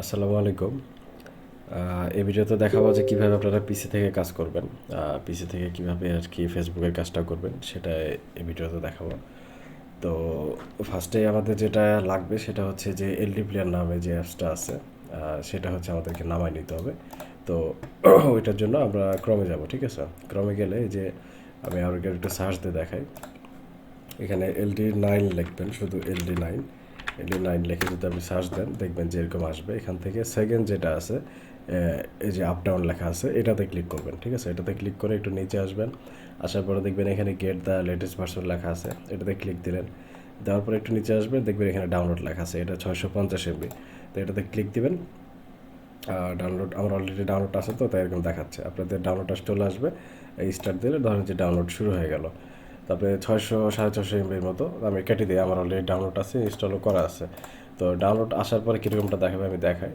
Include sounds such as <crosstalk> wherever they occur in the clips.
আসসালামু আলাইকুম। এই ভিডিওতে দেখাবো যে কীভাবে আপনারা পিসি থেকে কাজ করবেন। পিসি থেকে কীভাবে আর কি ফেসবুকের কাজটা করবেন সেটা এই ভিডিওতে দেখাবো। তো ফার্স্টে আমাদের যেটা লাগবে সেটা হচ্ছে যে এলডি প্লেয়ার নামে যে অ্যাপসটা আছে সেটা হচ্ছে আমাদেরকে নামাই নিতে হবে। তো <clears throat> ওইটার জন্য আমরা ক্রমে যাব, ঠিক আছে? ক্রমে গেলে যে আমি আর একটু সার্চ দিয়ে দেখাই। এখানে এলডি নাইন লিখবেন, শুধু এলডি নাইন এলডি নাইন লিখে যদি আপনি সার্চ দেন, দেখবেন যে এরকম আসবে। এখান থেকে সেকেন্ড যেটা আছে এই যে আপ ডাউন লেখা আছে, এটাতে ক্লিক করবেন, ঠিক আছে? এটাতে ক্লিক করে একটু নিচে আসবেন। আসার পরে দেখবেন এখানে গেট দ্য লেটেস্ট ভার্সন লেখা আছে, এটাতে ক্লিক দিলেন। দেওয়ার পরে একটু নিচে আসবেন, দেখবেন এখানে ডাউনলোড লেখা আছে, এটা ছয়শো পঞ্চাশ এমবি তো এটাতে ক্লিক দিবেন। ডাউনলোড আমার অলরেডি ডাউনলোড আছে তো, তাই এরকম দেখাচ্ছে। আপনাদের ডাউনলোডটা চলে আসবে স্টার্ট দিলে ধরেন যে ডাউনলোড শুরু হয়ে গেল। তারপরে ছয়শো, সাড়ে ছশো এমবির মতো। আমি কেটে দিই, আমার অলরেডি ডাউনলোড আছে ইনস্টলও করা আছে। তো ডাউনলোড আসার পরে কীরকমটা দেখাবে আমি দেখাই।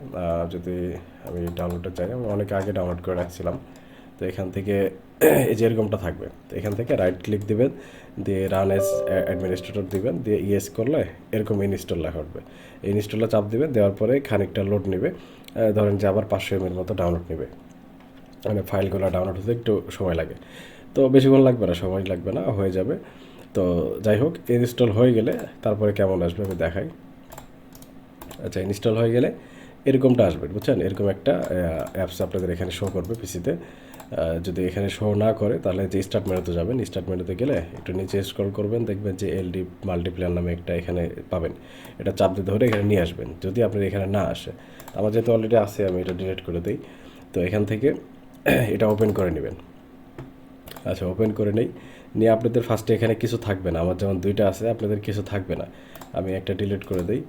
যদি আমি ডাউনলোডে চাই, আমি অনেক আগে ডাউনলোড করে রাখছিলাম। তো এখান থেকে <clears throat> এই যে এরকমটা থাকবে। তো এখান থেকে রাইট ক্লিক দিবেন, দিয়ে রান এস অ্যাডমিনিস্ট্রেটর দিবেন, দিয়ে ইয়েস করলে এরকম ইনস্টল লেখা উঠবে। ইনস্টলে চাপ দিবেন, দেওয়ার পরে খানিকটা লোড নেবে। ধরেন যে আবার পাঁচশো এমএর মতো ডাউনলোড নেবে। মানে ফাইলগুলো ডাউনলোড হতে একটু সময় লাগে। তো বেশিক্ষণ লাগবে না, সময় লাগবে না, হয়ে যাবে। তো যাই হোক ইনস্টল হয়ে গেলে তারপরে কেমন আসবে আমি দেখাই। আচ্ছা ইনস্টল হয়ে গেলে এরকমটা আসবে, বুঝছেন? এরকম একটা অ্যাপস আপনাদের এখানে শো করবে পিসিতে যদি এখানে শো না করে, তাহলে যে স্টার্ট মেনুতে যাবেন স্টার্ট মেনুতে গেলে একটু নিচে স্ক্রল করবেন, দেখবেন যে এলডি মাল্টিপ্লেয়ার নামে একটা এখানে পাবেন। এটা চাপ দিতে ধরে এখানে নিয়ে আসবেন, যদি আপনার এখানে না আসে। আমার যেহেতু অলরেডি আছে, আমি এটা ডিলিট করে দিই। তো এখান থেকে <clears throat> এটা ওপেন করে নেবেন। আচ্ছা ওপেন করে নেই। নিয়ে আপনাদের ফার্স্টে এখানে কিছু থাকবে না। আমার যেমন দুইটা আছে, আপনাদের কিছু থাকবে না। আমি একটা ডিলিট করে দিই।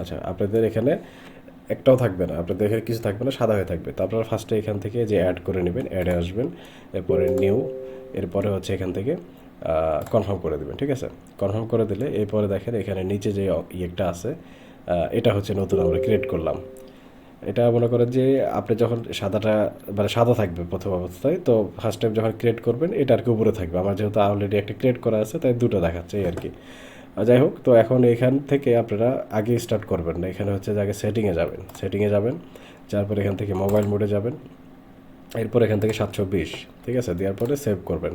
আচ্ছা আপনাদের এখানে একটাও থাকবে না। আপনাদের এখানে কিছু থাকবে না, সাদা হয়ে থাকবে। তো আপনারা ফার্স্টে এখান থেকে যে অ্যাড করে নেবেন অ্যাডে আসবেন। এরপরে নিউ এরপরে হচ্ছে এখান থেকে কনফার্ম করে দেবেন, ঠিক আছে? কনফার্ম করে দিলে, এরপরে দেখেন এখানে নিচে যে ইয়েটা আছে এটা হচ্ছে নতুন আমরা ক্রিয়েট করলাম। এটা মনে করেন যে আপনি যখন সাদাটা মানে সাদা থাকবে প্রথম অবস্থায়, তো ফার্স্ট টাইম যখন ক্রিয়েট করবেন, এটা আর কি উপরে থাকবে। আমার যেহেতু অলরেডি একটা ক্রিয়েট করা আছে, তাই দুটো দেখাচ্ছে আর কি। যাই হোক, তো এখন এখান থেকে আপনারা আগে স্টার্ট করবেন না, এখানে হচ্ছে যে আগে সেটিংয়ে যাবেন। সেটিংয়ে যাবেন যার পরে এখান থেকে মোবাইল মোডে যাবেন, এরপর এখান থেকে সাতশো বিশ, ঠিক আছে? দেওয়ার পরে সেভ করবেন।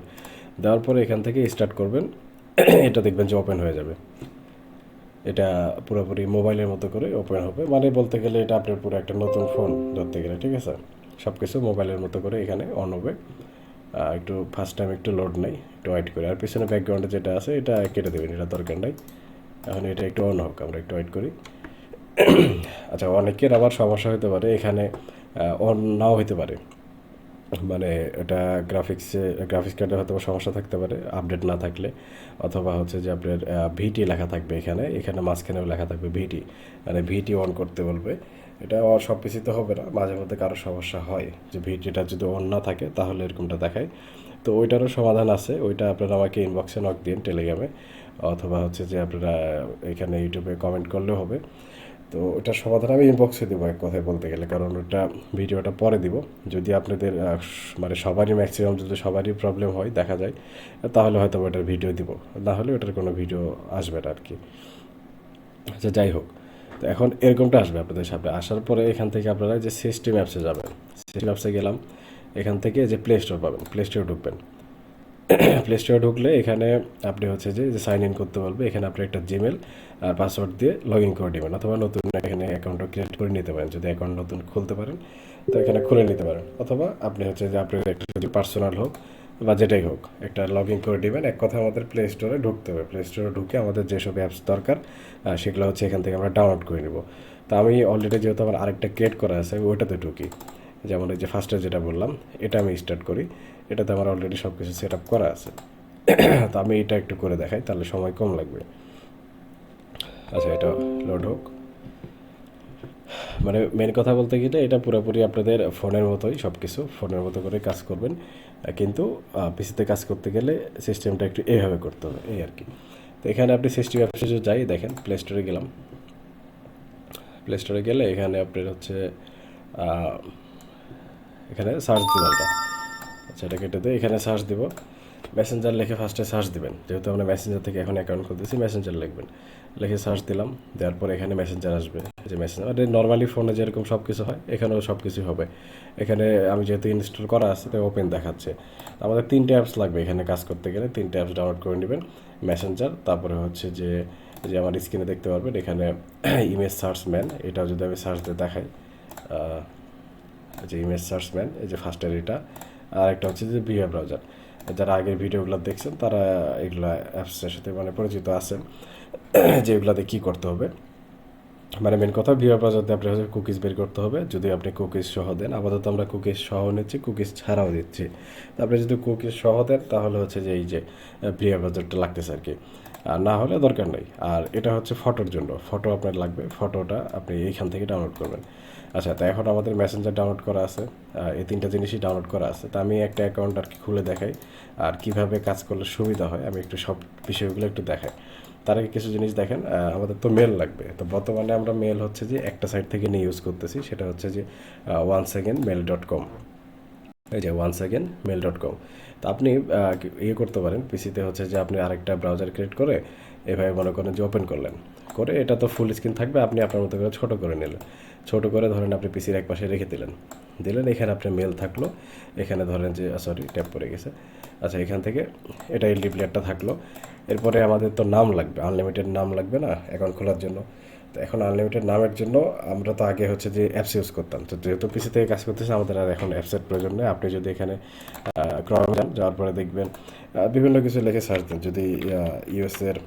দেওয়ার পরে এখান থেকে স্টার্ট করবেন, <clears throat> এটা দেখবেন যে ওপেন হয়ে যাবে। এটা পুরোপুরি মোবাইলের মতো করে ওপেন হবে। মানে বলতে গেলে এটা আপনার পুরো একটা নতুন ফোন ধরতে গেলে, ঠিক আছে? সব কিছু মোবাইলের মতো করে এখানে অন হবে। একটু ফার্স্ট টাইম একটু লোড নেই, একটু ওয়েট করে। আর পিছনে ব্যাকগ্রাউন্ডে যেটা আছে, এটা কেটে দেবেন, এটা দরকার নাই। এখন এটা একটু অন হোক, আমরা একটু ওয়েট করি। <coughs> আচ্ছা অনেকের আবার সমস্যা হতে পারে, এখানে অন নাও হতে পারে। মানে এটা গ্রাফিক্সে গ্রাফিক্স কার্ডে হয়তো সমস্যা থাকতে পারে আপডেট না থাকলে। অথবা হচ্ছে যে আপনার ভিটি লেখা থাকবে এখানে এখানে মাঝখানেও লেখা থাকবে ভিটি মানে ভিটি অন করতে বলবে। এটা সব কিছুতে হবে না, মাঝে মধ্যে কারও সমস্যা হয় যে ভিটিটা যদি অন না থাকে, তাহলে এরকমটা দেখায়। তো ওইটারও সমাধান আছে, ওইটা আপনারা আমাকে ইনবক্সে নক দিন টেলিগ্রামে অথবা হচ্ছে যে আপনারা এখানে ইউটিউবে কমেন্ট করলেও হবে। তো ওটার সমাধান আমি ইনবক্সে দেবো এক কথায় বলতে গেলে, কারণ ওটা ভিডিওটা পরে দিব। যদি আপনাদের মানে সবারই ম্যাক্সিমাম যদি সবারই প্রবলেম হয়, দেখা যায়, তাহলে হয়তো ওটার ভিডিও দিব। না হলে ওটার কোনো ভিডিও আসবে না আর কি আচ্ছা যাই হোক। তো এখন এরকমটা আসবে আপনাদের সামনে। আসার পরে এখান থেকে আপনারা যে সিস্টেম অ্যাপসে যাবেন সিস্টেম অ্যাপসে গেলাম, এখান থেকে যে প্লে স্টোর পাবেন প্লে স্টোরে ঢুকবেন। প্লে স্টোরে ঢুকলে এখানে আপনি হচ্ছে যে সাইন ইন করতে বলবে, এখানে আপনি একটা জিমেল আর পাসওয়ার্ড দিয়ে লগ ইন করে নেবেন অথবা নতুন এখানে অ্যাকাউন্টও ক্রিয়েট করে নিতে পারেন। যদি অ্যাকাউন্ট নতুন খুলতে পারেন, তো এখানে খুলে নিতে পারেন। অথবা আপনি হচ্ছে যে, আপনার একটা যদি পার্সোনাল হোক বা যেটাই হোক, একটা লগ ইন করে দেবেন এক কথা আমাদের প্লে স্টোরে ঢুকতে হবে। প্লে স্টোরে ঢুকে আমাদের যেসব অ্যাপস দরকার সেগুলো হচ্ছে এখান থেকে আমরা ডাউনলোড করে নেব। তো আমি অলরেডি যেহেতু আমার আরেকটা ক্রিয়েট করা আছে ওইটাতে ঢুকি। যেমন এই যে ফার্স্টে যেটা বললাম, এটা আমি স্টার্ট করি। এটাতে আমার অলরেডি সব কিছু সেট আপ করা আছে। তো আমি এটা একটু করে দেখাই, তাহলে সময় কম লাগবে। আচ্ছা এটা লোড হোক। মানে মেন কথা বলতে গেলে এটা পুরোপুরি আপনাদের ফোনের মতোই সব কিছু ফোনের মতো করে কাজ করবেন। কিন্তু পিসিতে কাজ করতে গেলে সিস্টেমটা একটু এইভাবে করতে হবে, এই আর কি। তো এখানে আপনি সিস্টেম অ্যাপসে যাই দেখেন প্লে স্টোরে গেলাম। প্লে স্টোরে গেলে এখানে আপনার হচ্ছে এখানে সার্চ দিব এটা আচ্ছা কেটে দিয়ে এখানে সার্চ দিব। মেসেঞ্জার লিখে ফার্স্টে সার্চ দিবেন। যেহেতু আমরা মেসেঞ্জার থেকে এখন অ্যাকাউন্ট খুলতেছি মেসেঞ্জার লিখবেন। লিখে সার্চ দিলাম, দেওয়ার পর এখানে মেসেঞ্জার আসবে। যে মেসেঞ্জার নর্মালি ফোনে যেরকম সব কিছু হয়, এখানেও সব কিছু হবে। এখানে আমি যেহেতু ইনস্টল করা আছে তাই ওপেন দেখাচ্ছে। আমাদের তিনটে অ্যাপস লাগবে এখানে কাজ করতে গেলে। তিনটে অ্যাপস ডাউনলোড করে নেবেন মেসেঞ্জার তারপরে হচ্ছে যে যে আমার স্ক্রিনে দেখতে পারবেন, এখানে ইমেজ সার্চ ম্যান এটাও যদি আমি সার্চ দিয়ে দেখাই যে ইমেজ সার্চম্যান এই যে ফার্স্টের এটা। আর একটা হচ্ছে যে ভিডিও ব্রাউজার যারা আগের ভিডিওগুলো দেখছেন, তারা এগুলা অ্যাপসের সাথে মানে পরিচিত আছেন, যে এগুলাতে কী করতে হবে। মানে মেন কথা ভিডিও ব্রাউজারতে আপনি হচ্ছে কুকিজ বের করতে হবে। যদি আপনি কুকিজ সহ দেন, আপাতত আমরা কুকিজ সহ নিচ্ছি কুকিজ ছাড়াও দিচ্ছি। আপনি যদি কুকিজ সহ দেন, তাহলে হচ্ছে যে এই যে ভিডিও ব্রাউজারটা লাগতেছে আর কি। আর না হলে দরকার নেই। আর এটা হচ্ছে ফটোর জন্য। ফটো আপনার লাগবে। ফটোটা আপনি এইখান থেকে ডাউনলোড করবেন। আচ্ছা তো এখন আমাদের মেসেঞ্জার ডাউনলোড করা আছে। এই তিনটা জিনিসই ডাউনলোড করা আছে। তো আমি একটা অ্যাকাউন্ট আর কি খুলে দেখাই, আর কীভাবে কাজ করলে সুবিধা হয়। আমি একটু সব বিষয়গুলো একটু দেখাই। তার আগে কিছু জিনিস দেখেন আমাদের তো মেল লাগবে। তো বর্তমানে আমরা মেল হচ্ছে যে একটা সাইট থেকে নিয়ে ইউজ করতেছি, সেটা হচ্ছে যে one second mail dot com এই যে one second mail dot com তো আপনি ইয়ে করতে পারেন। পিসিতে হচ্ছে যে আপনি আরেকটা ব্রাউজার ক্রিয়েট করে, এভাবে মনে করেন যে ওপেন করলেন। করে, এটা তো ফুল স্ক্রিন থাকবে, আপনি আপনার মতো করে ছোটো করে নিলেন। ছোটো করে ধরেন আপনি পিসির এক পাশে রেখে দিলেন। দিলেন, এখানে আপনার মেল থাকল। এখানে ধরেন যে সরি ট্যাপ পড়ে গেছে। আচ্ছা এখান থেকে এটা এলডি প্লেয়ারটা থাকল। এরপরে আমাদের তো নাম লাগবে আনলিমিটেড নাম লাগবে না অ্যাকাউন্ট খোলার জন্য। তো এখন আনলিমিটেড নামের জন্য আমরা তো আগে হচ্ছে যে অ্যাপস ইউজ করতাম। তো যেহেতু পিসি থেকে কাজ করতেছে, আমাদের আর এখন অ্যাপসের প্রয়োজন নেই। আপনি যদি এখানে ক্রম যান, যাওয়ার পরে দেখবেন বিভিন্ন কিছু লিখে সার্চ দেন। যদি ইউএসের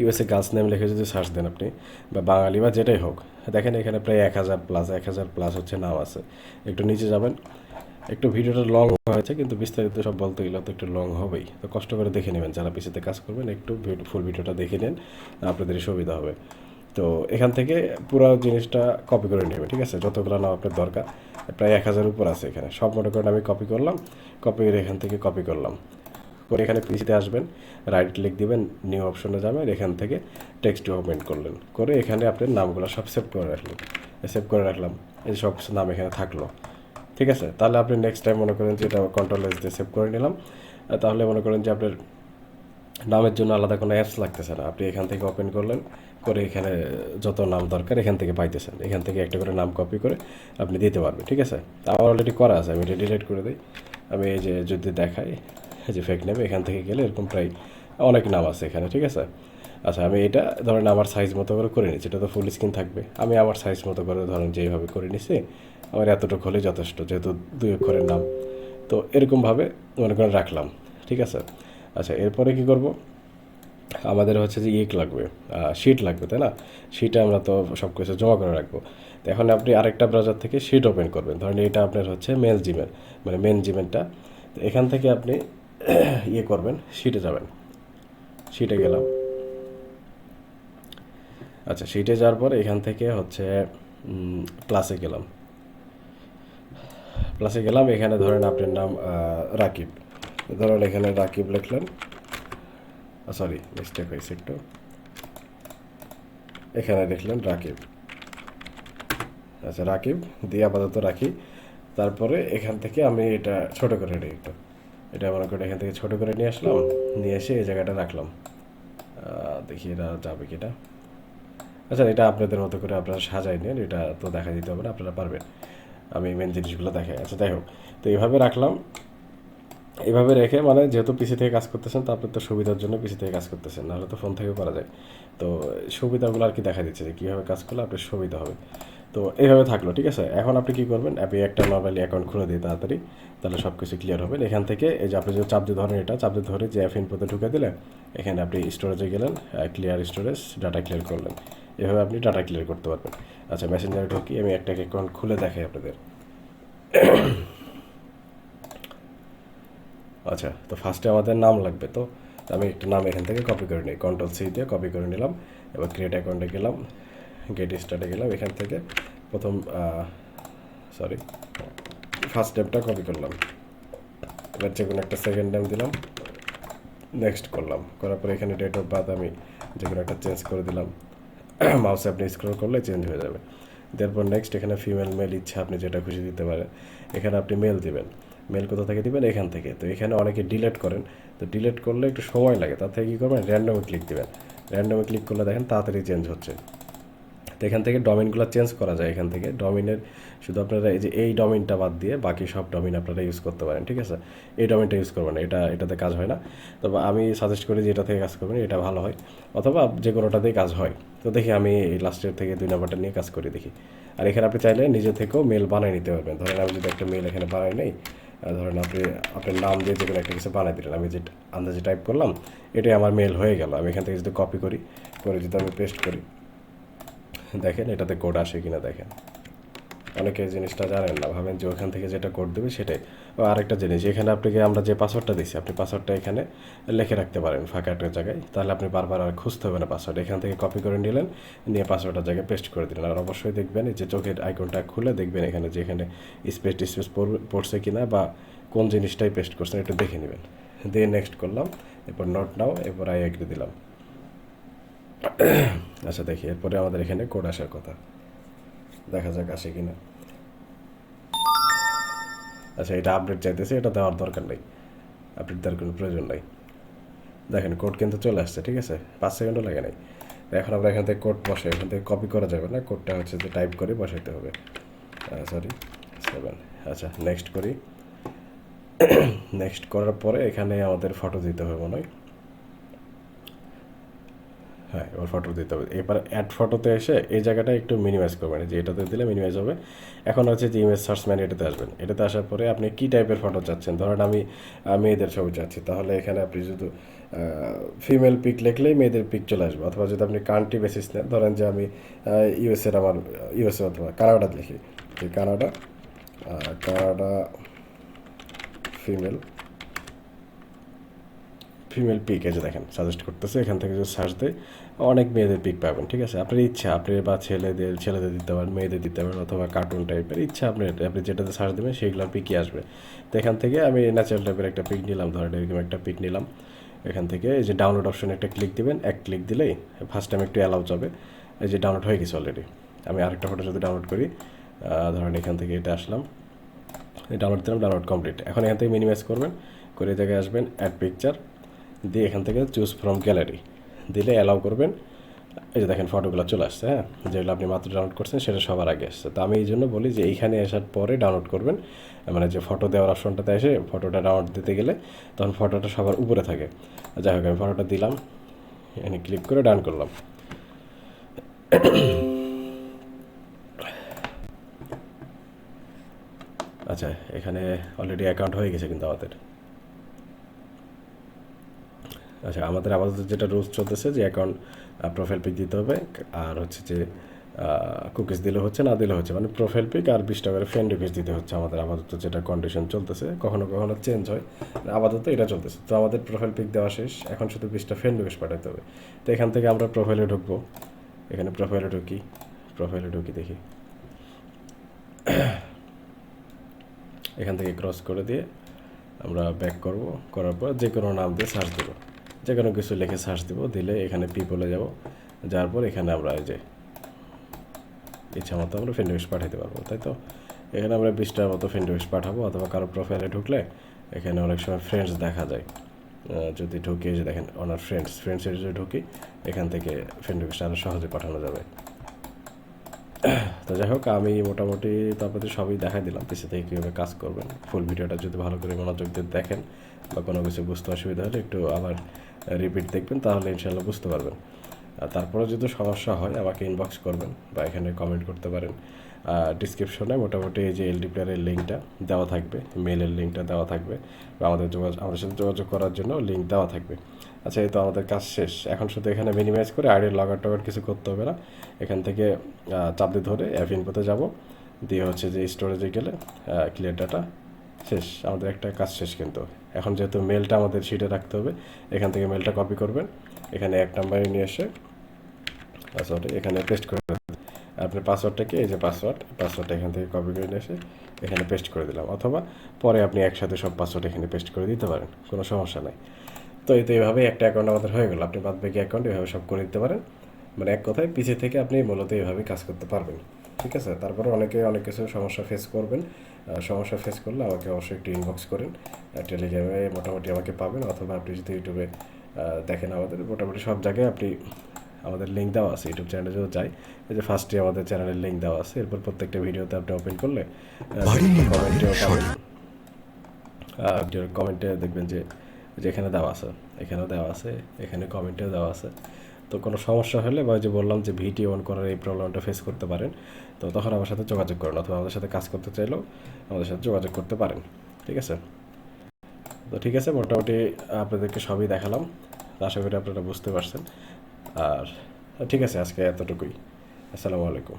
ইউএসএ গার্লস নেম লিখে যদি সার্চ দেন আপনি, বা বাঙালি বা যেটাই হোক, দেখেন এখানে প্রায় এক হাজার প্লাস এক হাজার প্লাস হচ্ছে নাম আছে। একটু নিচে যাবেন, একটু ভিডিওটা লং হয়েছে, কিন্তু বিস্তারিত সব বলতে গেলে তো একটু লং হবেই। তো কষ্ট করে দেখে নেবেন, যারা পিছিতে কাজ করবেন, একটু ফুল ভিডিওটা দেখে নেন আপনাদের সুবিধা হবে। তো এখান থেকে পুরো জিনিসটা কপি করে নেবে ঠিক আছে? যতগুলো নাম আপনার দরকার, প্রায় এক হাজার উপর আছে এখানে। সব মনে করেন আমি কপি করলাম কপি করে এখান থেকে কপি করলাম। করে এখানে পিসিতে আসবেন রাইট ক্লিক দিবেন নিউ অপশনে যাবেন, এখান থেকে টেক্সট ডকুমেন্ট করলেন। করে এখানে আপনার নামগুলো সব সেভ করে রাখলেন। সেভ করে রাখলাম, এই সব নাম এখানে থাকল। ঠিক আছে? তাহলে আপনি নেক্সট টাইম মনে করেন যে এটা কন্ট্রোল এস দিয়ে সেভ করে নিলাম। তাহলে মনে করেন যে আপনার নামের জন্য আলাদা কোনো অ্যাপস লাগতেছে না। আপনি এখান থেকে ওপেন করলেন, করে এখানে যত নাম দরকার এখান থেকে পাইতেছেন। এখান থেকে একটা করে নাম কপি করে আপনি দিতে পারবেন। ঠিক আছে? আমার অলরেডি করা আছে, আমি এটা ডিলিট করে দিই। আমি এই যে যদি দেখাই যে ফেক নেবে, এখান থেকে গেলে এরকম প্রায় অনেক নাম আছে এখানে, ঠিক আছে? আচ্ছা আমি এটা ধরেন আমার সাইজ মতো করে করে নিচ্ছি, এটা তো ফুল স্ক্রিন থাকবে। আমি আমার সাইজ মতো করে ধরেন যেইভাবে করে নিছি, আমার এতটুকু হলেই যথেষ্ট, যেহেতু দুই অক্ষরের নাম। তো এরকমভাবে মনে করেন রাখলাম, ঠিক আছে? আচ্ছা এরপরে কি করব? আমাদের হচ্ছে যে ইক লাগবে শিট লাগবে, তাই না? শিটে আমরা তো সব কিছু জমা করে রাখব। তো এখন আপনি আরেকটা ব্রাউজার থেকে শিট ওপেন করবেন। ধরেন এটা আপনার হচ্ছে মেল জিমেল মানে মেন জিমেলটা তো এখান থেকে আপনি <clears throat> ইয়ে করবেন সিটে যাবেন। সিটে গেলাম। আচ্ছা সিটে যাওয়ার পর এখান থেকে হচ্ছে প্লাসে গেলাম। প্লাসে গেলাম, এখানে ধরেন আপনার নাম রাকিব। ধরেন এখানে রাকিব লিখলেন। সরি মিস্টেক হয়েছে একটু। এখানে দেখলেন রাকিব। আচ্ছা রাকিব, দিয়ে আপাতত রাখি। তারপরে এখান থেকে আমি এটা ছোট করে নিই একটু এটা মনে করে এখান থেকে ছোট করে নিয়ে আসলাম, নিয়ে এসে এই জায়গাটা রাখলাম। দেখি এটা যাবে কি এটা আচ্ছা এটা আপনাদের মতো করে আপনারা সাজাই নেন, এটা তো দেখা দিতে হবে না, আপনারা পারবেন। আমি মেন জিনিসগুলো দেখাই। আচ্ছা যাই হোক, তো এইভাবে রাখলাম। এইভাবে রেখে মানে যেহেতু পিসি থেকে কাজ করতেছেন, তো আপনার তো সুবিধার জন্য পিসি থেকে কাজ করতেছেন, নাহলে তো ফোন থেকেও করা যায়। তো সুবিধাগুলো আর কি দেখা দিচ্ছে যে কীভাবে কাজ করলে আপনার সুবিধা হবে। তো এইভাবে থাকল, ঠিক আছে? এখন আপনি কী করবেন, আপনি একটা নর্মালি অ্যাকাউন্ট খুলে দিয়ে তাড়াতাড়ি তাহলে সব কিছু ক্লিয়ার হবে এখান থেকে এই যে আপনি যে দিয়ে ধরেন এটা, চাপ দিয়ে ধরে যে অ্যাপ ইনপোতে ঢুকে দিলেন, এখানে আপনি স্টোরেজে গেলেন ক্লিয়ার স্টোরেজ ডাটা ক্লিয়ার করলেন। এভাবে আপনি ডাটা ক্লিয়ার করতে পারবেন। আচ্ছা মেসেঞ্জারে ঢুকি, আমি একটা অ্যাকাউন্ট খুলে দেখাই আপনাদের। আচ্ছা তো ফার্স্টে আমাদের নাম লাগবে, তো তো আমি একটা নাম এখান থেকে কপি করে নিই। কন্ট্রোল সি দিয়ে কপি করে নিলাম, এবার ক্রিয়েট অ্যাকাউন্টে গেলাম। গেট স্টার্টে গেলাম, এখান থেকে প্রথম সরি ফার্স্ট নেমটা কপি করলাম। এবার যে কোনো একটা সেকেন্ড নেম দিলাম নেক্সট করলাম। করার পরে এখানে ডেট অফ বার্থ আমি যে কোনো একটা চেঞ্জ করে দিলাম। <coughs> মাউসে আপনি স্ক্রল করলে চেঞ্জ হয়ে যাবে। তারপর নেক্সট এখানে ফিমেল মেল ইচ্ছা আপনি যেটা খুশি দিতে পারেন, এখানে আপনি মেল দিবেন। মেল কোথা থেকে দিবেন? এখান থেকে। তো এখানে অনেকে ডিলেট করেন। তো ডিলেট করলে একটু সময় লাগে। তার থেকে কী করবেন? র্যান্ডমে ক্লিক দিবেন। র্যান্ডমে ক্লিক করলে দেখেন তাড়াতাড়ি চেঞ্জ হচ্ছে। তো এখান থেকে ডমিনগুলো চেঞ্জ করা যায় এখান থেকে। ডমিনের শুধু আপনারা এই যে এই ডমিনটা বাদ দিয়ে বাকি সব ডমিন আপনারা ইউজ করতে পারেন, ঠিক আছে? এই ডমিনটা ইউজ করবেন এটা, এটাতে কাজ হয় না। তবে আমি সাজেস্ট করি যে এটা থেকে কাজ করবেন, এটা ভালো হয়। অথবা যে কোনোটাতেই কাজ হয়। তো দেখি আমি এই লাস্টের থেকে দুই নাম্বারটা নিয়ে কাজ করি দেখি। আর এখানে আপনি চাইলে নিজে থেকেও মেল বানিয়ে নিতে পারবেন। ধরেন আমি যদি একটা মেল এখানে বানাই নেই ধরেন আপনি, আপনার নাম দিয়ে যে কোনো একটা কিছু বানিয়ে দিলেন, আমি যে আন্দাজে টাইপ করলাম, এটাই আমার মেল হয়ে গেল। আমি এখান থেকে যদি কপি করি, করে যদি আমি পেস্ট করি দেখেন, এটাতে কোড আসে কিনা দেখেন। অনেকে জিনিসটা জানেন না, ভাবেন যে ওখান থেকে যেটা কোড দেবে সেটাই। ও আরেকটা জিনিস, এখানে আপনাকে আমরা যে পাসওয়ার্ডটা দিচ্ছি আপনি পাসওয়ার্ডটা এখানে লিখে রাখতে পারেন ফাঁকা একটা জায়গায়। তাহলে আপনি বারবার আর খুঁজতে হবে না পাসওয়ার্ড এখান থেকে কপি করে নিলেন, নিয়ে পাসওয়ার্ডের জায়গায় পেস্ট করে দিলেন। আর অবশ্যই দেখবেন যে চোখের আইকনটা খুলে দেখবেন এখানে যে এখানে স্পেস টিস্পেস পড়ছে কিনা বা কোন জিনিসটাই পেস্ট করছেন একটু দেখে নেবেন। দিয়ে নেক্সট করলাম, এরপর নোট নাও এরপর আই এগ্রি দিলাম। <coughs> আচ্ছা দেখি, এরপরে আমাদের এখানে কোড আসার কথা। দেখা যাক আসে কিনা। আচ্ছা এটা আপডেট চাইতেছে, এটা দেওয়ার দরকার নেই। আপডেট দেওয়ার কোনো প্রয়োজন নাই। দেখেন কোড কিন্তু চলে আসছে, ঠিক আছে? পাঁচ সেকেন্ডও লাগে নাই। এখন আমরা এখান থেকে কোড বসে এখান থেকে কপি করা যাবে না। কোডটা হচ্ছে যে টাইপ করে বসাইতে হবে। সরি সেভেন আচ্ছা নেক্সট করি। <coughs> নেক্সট করার পরে এখানে আমাদের ফটো দিতে হবে মনে হয়। হ্যাঁ এবার ফটো দিতে হবে। এবার অ্যাড ফটোতে এসে এই জায়গাটা একটু মিনিমাইজ করবেন। যে এটাতে দিলে মিনিমাইজ হবে। এখন হচ্ছে যে ইমেজ সার্চ ম্যান এটাতে আসবেন। এটাতে আসার পরে আপনি কী টাইপের ফটো চাচ্ছেন? ধরেন আমি মেয়েদের ছবি চাচ্ছি। তাহলে এখানে আপনি শুধু ফিমেল পিক লিখলেই মেয়েদের পিক চলে আসবে। অথবা যদি আপনি কান্ট্রি বেসিস নেন, ধরেন যে আমি ইউএসএর আমার ইউএসএ অথবা কানাডা লিখি। যে Canada Canada female female pick যে দেখেন সাজেস্ট করতেছে। এখান থেকে যদি সার্চ দেয় অনেক মেয়েদের পিক পাবেন ঠিক আছে? আপনার ইচ্ছা, আপনি বা ছেলেদের ছেলেদের দিতে পারেন, মেয়েদের দিতে পারেন অথবা কার্টুন টাইপের ইচ্ছা আপনার আপনি যেটাতে সার্চ দেবেন সেইগুলো পিকই আসবে। তো এখান থেকে আমি ন্যাচারাল টাইপের একটা পিক নিলাম, ধরেন এরকম একটা পিক নিলাম। এখান থেকে এই যে ডাউনলোড অপশনে একটা ক্লিক দিবেন, এক ক্লিক দিলেই ফার্স্ট টাইম একটু অ্যালাউ যাবে। এই যে ডাউনলোড হয়ে গেছে অলরেডি আমি আরেকটা ফটো যদি ডাউনলোড করি। ধরেন এখান থেকে এটা আসলাম। ডাউনলোড দিলাম ডাউনলোড কমপ্লিট এখন এখান থেকে মিনিমাইজ করবেন, করে জায়গায় আসবেন অ্যাড পিকচার দিয়ে এখান থেকে চুজ ফ্রম গ্যালারি দিলে অ্যালাউ করবেন। এই যে দেখেন ফটোগুলো চলে আসছে হ্যাঁ? যেগুলো আপনি মাত্র ডাউনলোড করছেন, সেটা সবার আগে আসছে। তো আমি এই জন্য বলি যে এইখানে আসার পরে ডাউনলোড করবেন। মানে যে ফটো দেওয়ার অপশনটাতে এসে ফটোটা ডাউনলোড দিতে গেলে তখন ফটোটা সবার উপরে থাকে। যাই হোক, আমি ফটোটা দিলাম, এখানে ক্লিক করে ডান করলাম। আচ্ছা এখানে অলরেডি অ্যাকাউন্ট হয়ে গেছে কিন্তু আমাদের। আচ্ছা আমাদের আপাতত যেটা রুলস চলতেছে যে অ্যাকাউন্ট প্রোফাইল পিক দিতে হবে, আর হচ্ছে যে কুকিজ দিলে হচ্ছে, না দিলে হচ্ছে মানে প্রোফাইল পিক আর বিশ টাকার ফ্রেন্ড রিকোয়েস্ট দিতে হচ্ছে আমাদের আপাতত যেটা কন্ডিশন চলতেছে, কখনো কখনো চেঞ্জ হয়, আপাতত এটা চলতেছে। তো আমাদের প্রোফাইল পিক দেওয়া শেষ, এখন শুধু বিশটা ফ্রেন্ড রিকোয়েস্ট পাঠাতে হবে। তো এখান থেকে আমরা প্রোফাইলে ঢুকবো। এখানে প্রোফাইলে ঢুকি প্রোফাইলে ঢুকি দেখি। এখান থেকে ক্রস করে দিয়ে আমরা ব্যাক করব, করার পর যে কোনো নাম দিয়ে সার্চ দেবো। যে কোনো কিছু লিখে সার্চ দেবো, দিলে এখানে পিপলে যাব। যার পর এখানে আমরা এই যে ইচ্ছা মতো আমরা ফ্রেন্ড রিকোয়েস্ট পাঠাতে পারব, তাই তো? এখানে আমরা বিশটার মতো ফ্রেন্ড রিকোয়েস্ট পাঠাবো, অথবা কারও প্রোফাইলে ঢুকলে এখানে অনেক সময় ফ্রেন্ডস দেখা যায়। যদি ঢুকে যে দেখেন ওনার ফ্রেন্ডস ফ্রেন্ডসের যদি ঢুকি, এখান থেকে ফ্রেন্ড রিকোয়েস্ট আরও সহজে পাঠানো যাবে। তো যাই হোক, আমি মোটামুটি তারপরে সবই দেখাই দিলাম পিছিয়ে থেকে কীভাবে কাজ করবেন। ফুল ভিডিওটা যদি ভালো করে মনোযোগ দিয়ে দেখেন বা কোনো কিছু বুঝতে অসুবিধা হলে একটু আবার রিপিট দেখবেন, তাহলে ইনশাল্লাহ বুঝতে পারবেন। তারপরে যদি সমস্যা হয়, আমাকে ইনবক্স করবেন বা এখানে কমেন্ট করতে পারেন। ডিসক্রিপশনে মোটামুটি এই যে এলডি প্লেয়ারের লিঙ্কটা দেওয়া থাকবে মেলের লিঙ্কটা দেওয়া থাকবে বা আমাদের যোগাযোগ, আমাদের সাথে যোগাযোগ করার জন্য লিঙ্ক দেওয়া থাকবে। আচ্ছা এই তো আমাদের কাজ শেষ। এখন শুধু এখানে মিনিমাইজ করে আইডি লগ টগার কিছু করতে হবে না। এখান থেকে চাপ দিয়ে ধরে অ্যাপ ইনপোতে যাব। দিয়ে হচ্ছে যে স্টোরেজে গেলে ক্লিয়ার ডাটা শেষ, আমাদের একটা কাজ শেষ কিন্তু। এখন যেহেতু মেলটা আমাদের শিটে রাখতে হবে, এখান থেকে মেলটা কপি করবেন। এখানে এক নাম্বারে নিয়ে এসে পাসওয়ার্ডে এখানে পেস্ট করে। আপনার পাসওয়ার্ডটাকে এই যে পাসওয়ার্ড পাসওয়ার্ডটা এখান থেকে কপি করে নিয়ে এসে এখানে পেস্ট করে দিলাম। অথবা পরে আপনি একসাথে সব পাসওয়ার্ড এখানে পেস্ট করে দিতে পারেন, কোনো সমস্যা নাই। তো এই তো এইভাবে একটা অ্যাকাউন্ট আমাদের হয়ে গেল। আপনি বাদ বাকি অ্যাকাউন্ট এভাবে সব করে দিতে পারেন। মানে এক কথায় পিছিয়ে থেকে আপনি মূলত এইভাবে কাজ করতে পারবেন। ঠিক আছে তারপরে অনেকে অনেক কিছু সমস্যা ফেস করবেন। সমস্যা ফেস করলে আমাকে অবশ্যই একটু ইনবক্স করেন। টেলিগ্রামে মোটামুটি আমাকে পাবেন অথবা আপনি যদি ইউটিউবে দেখেন আমাদের মোটামুটি সব জায়গায় আপনি আমাদের লিঙ্ক দেওয়া আছে ইউটিউব চ্যানেলে যদি যাই এই যে ফার্স্টে আমাদের চ্যানেলের লিঙ্ক দেওয়া আছে এরপর প্রত্যেকটা ভিডিওতে আপনি ওপেন করলে বাড়ি নির্মাণের কমেন্টেও পাবেন। ভিডিওর কমেন্টে দেখবেন যে যেখানে দেওয়া আছে এখানেও দেওয়া আছে এখানে কমেন্টেও দেওয়া আছে। তো কোনো সমস্যা হলে বা যে বললাম যে ভিটি অন করার এই প্রবলেমটা ফেস করতে পারেন। তো তখন আমার সাথে যোগাযোগ করেন অথবা আমাদের সাথে কাজ করতে চাইলেও আমাদের সাথে যোগাযোগ করতে পারেন। ঠিক আছে? তো ঠিক আছে, মোটামুটি আপনাদেরকে সবই দেখালাম। আশা করি আপনারা বুঝতে পারছেন। আর ঠিক আছে, আজকে এতটুকুই। আসসালামু আলাইকুম।